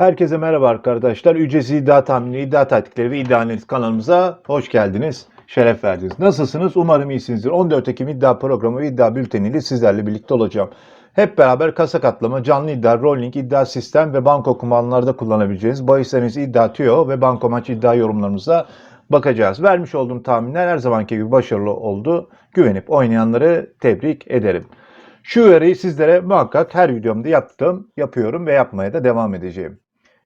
Herkese merhaba arkadaşlar. Ücretsiz iddia tahmini, iddia taktikleri ve iddia analiz kanalımıza hoş geldiniz. Şeref verdiniz. Nasılsınız? Umarım iyisinizdir. 14 Ekim iddia programı ve iddia bülteniyle sizlerle birlikte olacağım. Hep beraber kasa katlama, canlı iddia, rolling, iddia sistem ve banko kumanlarda kullanabileceğiniz bahisleriniz iddia tüyo ve banko maç iddia yorumlarımıza bakacağız. Vermiş olduğum tahminler her zamanki gibi başarılı oldu. Güvenip oynayanları tebrik ederim. Şu uyarıyı sizlere muhakkak her videomda yaptım, yapıyorum ve yapmaya da devam edeceğim.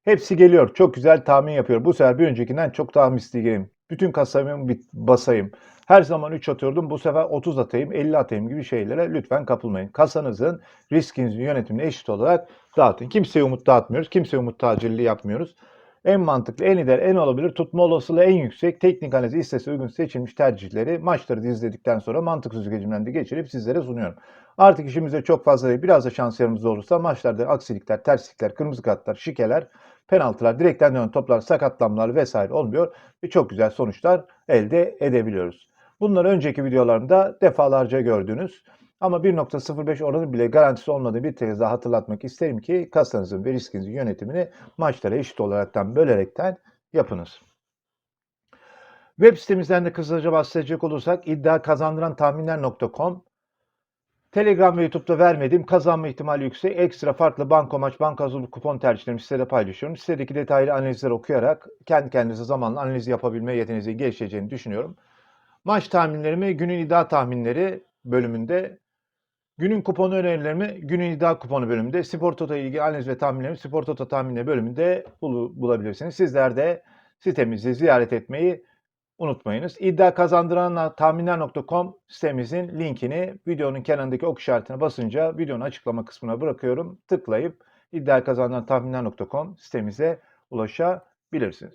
Hepsi geliyor. Çok güzel tahmin yapıyor. Bu sefer bir öncekinden çok daha misliyim. Bütün kasamı basayım. Her zaman 3 atıyordum. Bu sefer 30 atayım, 50 atayım gibi şeylere lütfen kapılmayın. Kasanızın riskinizin yönetimine eşit olarak dağıtın. Kimseye umut dağıtmıyoruz. Kimseye umut tacirliği yapmıyoruz. En mantıklı, en ideal, en olabilir, tutma olasılığı en yüksek, teknik analizi istese uygun seçilmiş tercihleri maçları izledikten sonra mantık süzgecimden de geçirip sizlere sunuyorum. Artık işimize çok fazla değil, biraz da şans yanımızda olursa maçlarda aksilikler, terslikler, kırmızı kartlar, şikeler, penaltılar, direkten dönen toplar, sakatlanmalar vesaire olmuyor ve çok güzel sonuçlar elde edebiliyoruz. Bunları önceki videolarımda defalarca gördünüz. Ama 1.05 oranı bile garantisi olmadığı bir kez daha hatırlatmak isterim ki kasanızın ve riskinizin yönetimini maçlara eşit olaraktan bölerekten yapınız. Web sitemizden de kısaca bahsedecek olursak iddia kazandıran tahminler.com Telegram ve YouTube'da vermediğim kazanma ihtimali yüksek ekstra farklı banko maç, banka kupon tercihlerimi sitede paylaşıyorum. Sitedeki detaylı analizleri okuyarak kendi kendinize zamanla analiz yapabilme yeteneğinizi gelişeceğini düşünüyorum. Maç tahminlerimi günün iddia tahminleri bölümünde, günün kuponu önerilerimi günün iddia kuponu bölümünde, Spor Toto ilgili analiz ve tahminlerimi Spor Toto tahminleri bölümünde bul- bulabilirsiniz. Sizler de sitemizi ziyaret etmeyi unutmayınız. İddia kazandıran tahminler.com sitemizin linkini videonun kenarındaki ok işaretine basınca videonun açıklama kısmına bırakıyorum. Tıklayıp iddia kazandıran tahminler.com sitemize ulaşabilirsiniz.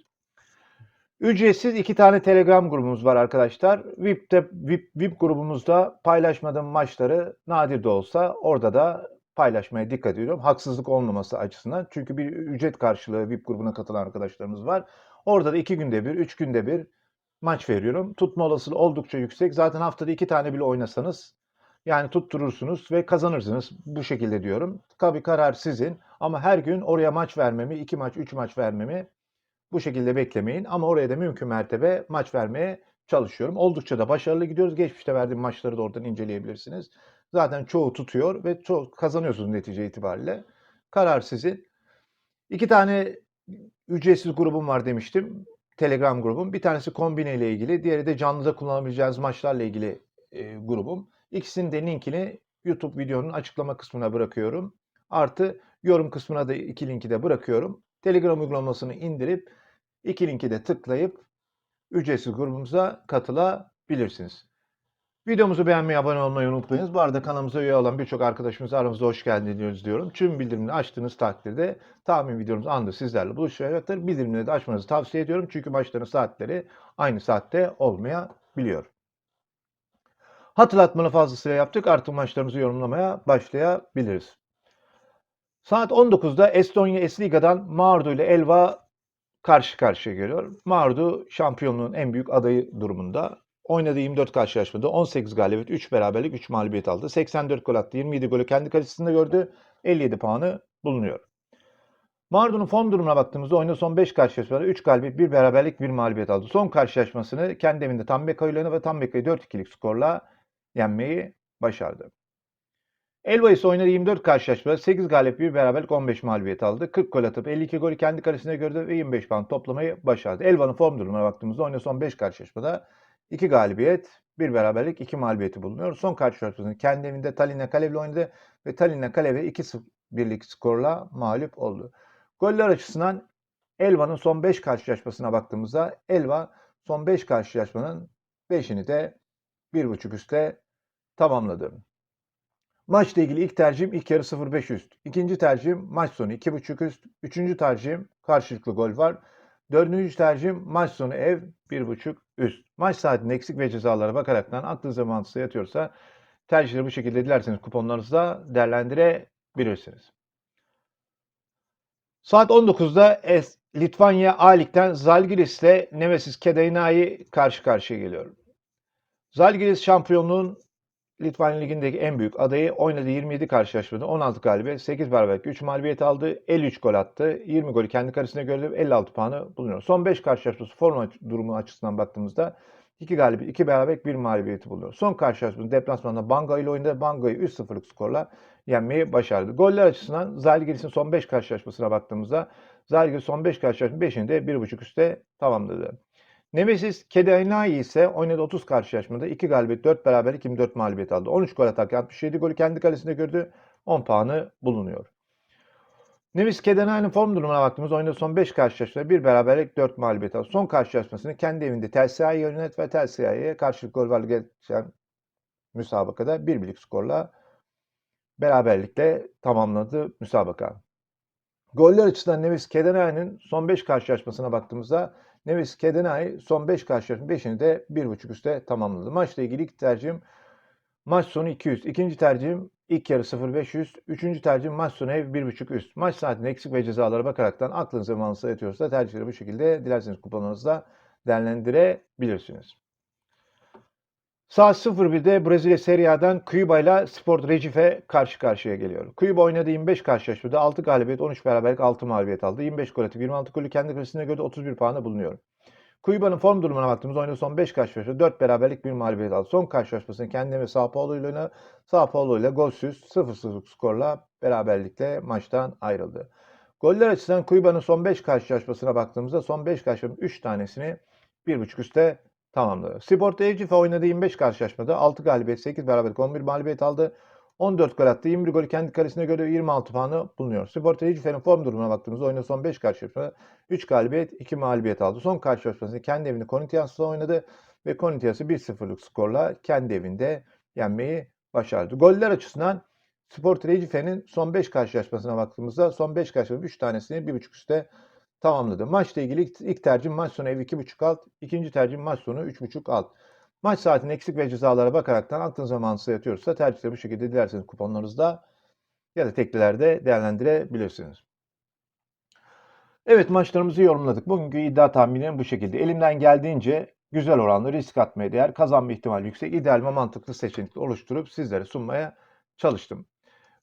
Ücretsiz iki tane Telegram grubumuz var arkadaşlar. VIP'te, VIP, VIP grubumuzda paylaşmadığım maçları nadir de olsa orada da paylaşmaya dikkat ediyorum. Haksızlık olmaması açısından. Çünkü bir ücret karşılığı VIP grubuna katılan arkadaşlarımız var. Orada da iki günde bir, üç günde bir maç veriyorum. Tutma olasılığı oldukça yüksek. Zaten haftada iki tane bile oynasanız yani tutturursunuz ve kazanırsınız. Bu şekilde diyorum. Tabii karar sizin ama her gün oraya maç vermemi, iki maç, üç maç vermemi bu şekilde beklemeyin. Ama oraya da mümkün mertebe maç vermeye çalışıyorum. Oldukça da başarılı gidiyoruz. Geçmişte verdiğim maçları da oradan inceleyebilirsiniz. Zaten çoğu tutuyor ve çok kazanıyorsunuz netice itibariyle. Karar sizin. İki tane ücretsiz grubum var demiştim. Telegram grubum. Bir tanesi kombine ile ilgili, diğeri de canlıda kullanabileceğiniz maçlarla ilgili e, grubum. İkisinin de linkini YouTube videonun açıklama kısmına bırakıyorum. Artı yorum kısmına da iki linki de bırakıyorum. Telegram uygulamasını indirip iki linki de tıklayıp ücretsiz grubumuza katılabilirsiniz. Videomuzu beğenmeyi, abone olmayı unutmayınız. Bu arada kanalımıza üye olan birçok arkadaşımız aramızda hoş geldiniz diyorum. Tüm bildirimleri açtığınız takdirde tahmin videomuz anında sizlerle buluşacaktır. Bildirimleri de açmanızı tavsiye ediyorum. Çünkü maçların saatleri aynı saatte olmayabiliyor. Hatırlatmanı fazlasıyla yaptık. Artık maçlarımızı yorumlamaya başlayabiliriz. Saat 19'da Estonya S-Liga'dan Mardu ile Elva karşı karşıya geliyor. Mardu şampiyonluğun en büyük adayı durumunda. Oynadığı 24 karşılaşmada 18 galibiyet, 3 beraberlik, 3 mağlubiyet aldı. 84 gol attı, 27 golü kendi kalesinde gördü. 57 puanı bulunuyor. Mardu'nun form durumuna baktığımızda oyunda son 5 karşılaşmada 3 galibiyet, 1 beraberlik, 1 mağlubiyet aldı. Son karşılaşmasını kendi evinde Tambeka ile ve Tambeka'yı 4-2'lik skorla yenmeyi başardı. Elva ise oynadığı 24 karşılaşmada 8 galip, 1 beraberlik, 15 mağlubiyet aldı. 40 gol atıp 52 golü kendi kalesine gördü ve 25 puan toplamayı başardı. Elva'nın form durumuna baktığımızda oyunda son 5 karşılaşmada 2 galibiyet, 1 beraberlik, 2 mağlubiyeti bulunuyor. Son karşılaşmasını kendi evinde Tallinn'e Kalev'le oynadı ve Tallinn'e Kalev'e 2-1'lik skorla mağlup oldu. Goller açısından Elva'nın son 5 karşılaşmasına baktığımızda Elva son 5 karşılaşmanın 5'ini de 1.5 üstle tamamladı. Maçla ilgili ilk tercihim ilk yarı 0.5 üst. İkinci tercihim maç sonu 2.5 üst. Üçüncü tercihim karşılıklı gol var. Dördüncü tercihim maç sonu ev 1.5 üst. Maç saatinde eksik ve cezalara bakaraktan aklınıza mantığı yatıyorsa tercihleri bu şekilde dilerseniz kuponlarınızda değerlendirebilirsiniz. Saat 19'da Es- Litvanya A Lig'den Zalgiris ile Nemesis Kedainai karşı karşıya geliyor. Zalgiris şampiyonluğun Litvanya Ligi'ndeki en büyük adayı oynadığı 27 karşılaşmada 16 galibiyet, 8 beraberlik, 3 mağlubiyet aldı. 53 gol attı. 20 golü kendi karesine gördü. 56 puanı bulunuyor. Son 5 karşılaşması forma durumu açısından baktığımızda 2 galibiyet, 2 beraberlik, 1 mağlubiyeti buluyor. Son karşılaşması deplasmanda Banga ile oynadı. Banga'yı 3-0'lık skorla yenmeyi başardı. Goller açısından Zalgiris'in son 5 karşılaşmasına baktığımızda Zalgiris son 5 karşılaşma 5'ini de 1.5 üstte tamamladı. Nemesis Kedainai ise oynadı 30 karşılaşmada 2 galibiyet, 4 beraberlik, 24 mağlubiyet aldı. 13 gol atarken 67 golü kendi kalesinde gördü. 10 puanı bulunuyor. Nevis Kedainai'nin form durumuna baktığımız oynadı son 5 karşılaşmada 1 beraberlik, 4 mağlubiyet aldı. Son karşılaşmasını kendi evinde Telsia'yı yönet ve Telsia'ya karşılık gol var geçen müsabakada 1 birlik skorla beraberlikle tamamladı müsabaka. Goller açısından Nevis Kedenai'nin son 5 karşılaşmasına baktığımızda Nevis Kedenai son 5 karşılaşma 5'ini de 1.5 üstte tamamladı. Maçla ilgili ilk tercihim maç sonu 200. İkinci tercihim ilk yarı 0.500. Üçüncü tercihim maç sonu ev 1.5 üst. Maç saatine eksik ve cezalara bakaraktan aklınıza mantığa yatıyorsa tercihleri bu şekilde dilerseniz kuponlarınızda değerlendirebilirsiniz. Saat 01'de Brezilya Serie A'dan Cuba ile Sport Recife karşı karşıya geliyor. Cuba oynadığı 25 karşılaşmada 6 galibiyet, 13 beraberlik, 6 mağlubiyet aldı. 25 gol atıp 26 golü kendi kalesine göre 31 puanı bulunuyor. Cuba'nın form durumuna baktığımız oyunda son 5 karşılaşmada 4 beraberlik, 1 mağlubiyet aldı. Son karşılaşmasını kendi ve Sao Paulo ile. Sao Paulo ile golsüz 0-0 skorla beraberlikle maçtan ayrıldı. Goller açısından Cuba'nın son 5 karşılaşmasına baktığımızda son 5 karşılaşmanın 3 tanesini 1.5 üstte tamamladı. Sport Recife oynadığı 25 karşılaşmada 6 galibiyet, 8 beraberlik, 11 mağlubiyet aldı. 14 gol attı. 21 golü kendi kalesine göre 26 puanı bulunuyor. Sport Recife'nin form durumuna baktığımızda oyunda son 5 karşılaşmada 3 galibiyet, 2 mağlubiyet aldı. Son karşılaşmasını kendi evinde Corinthians'la oynadı ve Corinthians'ı 1-0'lık skorla kendi evinde yenmeyi başardı. Goller açısından Sport Recife'nin son 5 karşılaşmasına baktığımızda son 5 karşılaşmada 3 tanesini 1.5 üstte tamamladı. Maçla ilgili ilk, ilk tercih maç sonu ev 2.5 alt, ikinci tercih maç sonu 3.5 alt. Maç saatinin eksik ve cezalara bakaraktan aklınıza mantığı yatıyorsa tercihleri bu şekilde dilerseniz kuponlarınızda ya da teklilerde değerlendirebilirsiniz. Evet maçlarımızı yorumladık. Bugünkü iddia tahminim bu şekilde. Elimden geldiğince güzel oranlı risk atmaya değer, kazanma ihtimali yüksek, ideal ve mantıklı seçenekler oluşturup sizlere sunmaya çalıştım.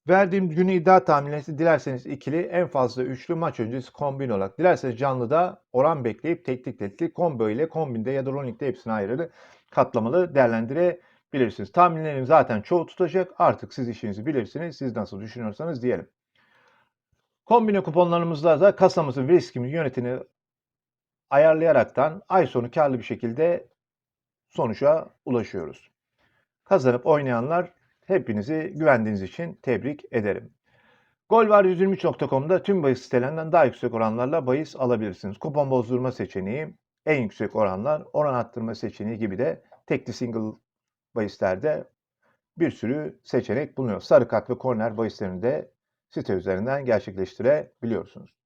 Verdiğim günü iddia tahminleri dilerseniz ikili en fazla üçlü maç öncesi kombin olarak. Dilerseniz canlıda oran bekleyip teknik teknik combo ile kombinde ya da rolling'de hepsini ayrı katlamalı değerlendirebilirsiniz. Tahminlerim zaten çoğu tutacak. Artık siz işinizi bilirsiniz. Siz nasıl düşünüyorsanız diyelim. Kombine kuponlarımızda da kasamızın ve riskimiz yönetini ayarlayaraktan ay sonu karlı bir şekilde sonuca ulaşıyoruz. Kazanıp oynayanlar hepinizi güvendiğiniz için tebrik ederim. Golvar123.com'da tüm bahis sitelerinden daha yüksek oranlarla bahis alabilirsiniz. Kupon bozdurma seçeneği, en yüksek oranlar, oran arttırma seçeneği gibi de tekli single bahislerde bir sürü seçenek bulunuyor. Sarı kart ve korner bahislerini de site üzerinden gerçekleştirebiliyorsunuz.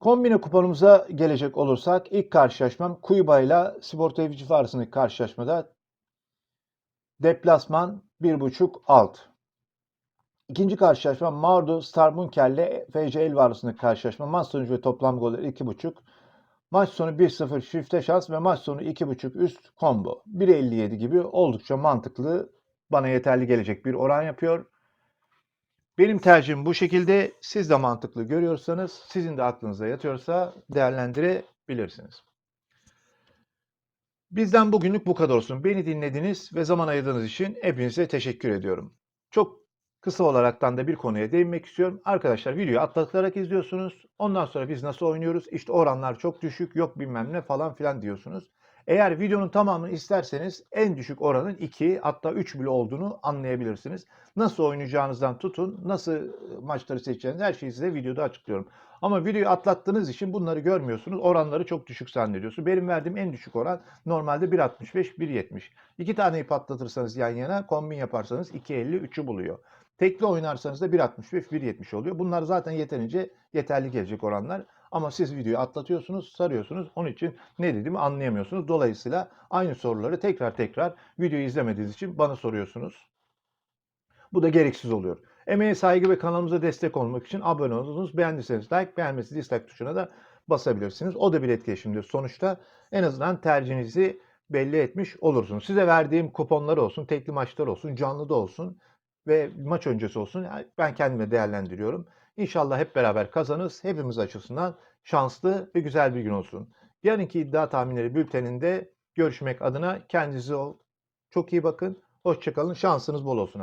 Kombine kuponumuza gelecek olursak ilk karşılaşmam Kuyuba ile Sport Evci arasındaki karşılaşmada deplasman 1.5 alt. İkinci karşılaşma Mardu Starbunker ile FC Elva karşılaşma. Maç sonucu ve toplam golleri 2.5. Maç sonu 1-0 çifte şans ve maç sonu 2.5 üst combo. 1.57 gibi oldukça mantıklı, bana yeterli gelecek bir oran yapıyor. Benim tercihim bu şekilde. Siz de mantıklı görüyorsanız, sizin de aklınıza yatıyorsa değerlendirebilirsiniz. Bizden bugünlük bu kadar olsun. Beni dinlediniz ve zaman ayırdığınız için hepinize teşekkür ediyorum. Çok kısa olaraktan da bir konuya değinmek istiyorum. Arkadaşlar videoyu atlatarak izliyorsunuz. Ondan sonra biz nasıl oynuyoruz? İşte oranlar çok düşük, yok bilmem ne falan filan diyorsunuz. Eğer videonun tamamını isterseniz en düşük oranın 2 hatta 3 bile olduğunu anlayabilirsiniz. Nasıl oynayacağınızdan tutun, nasıl maçları seçeceğiniz her şeyi size videoda açıklıyorum. Ama videoyu atlattığınız için bunları görmüyorsunuz. Oranları çok düşük zannediyorsunuz. Benim verdiğim en düşük oran normalde 1.65, 1.70. İki taneyi patlatırsanız yan yana, kombin yaparsanız 2.50, 3'ü buluyor. Tekli oynarsanız da 1.65, 1.70 oluyor. Bunlar zaten yeterince yeterli gelecek oranlar. Ama siz videoyu atlatıyorsunuz, sarıyorsunuz. Onun için ne dediğimi anlayamıyorsunuz. Dolayısıyla aynı soruları tekrar tekrar videoyu izlemediğiniz için bana soruyorsunuz. Bu da gereksiz oluyor. Emeğe saygı ve kanalımıza destek olmak için abone olunuz. Beğendiyseniz like, beğenmesi dislike tuşuna da basabilirsiniz. O da bir etkileşimdir. Sonuçta en azından tercihinizi belli etmiş olursunuz. Size verdiğim kuponlar olsun, tekli maçlar olsun, canlı da olsun ve maç öncesi olsun ben kendime değerlendiriyorum. İnşallah hep beraber kazanırız. Hepimiz açısından şanslı ve güzel bir gün olsun. Yarınki iddia tahminleri bülteninde görüşmek adına kendinize çok iyi bakın. Hoşçakalın. Şansınız bol olsun.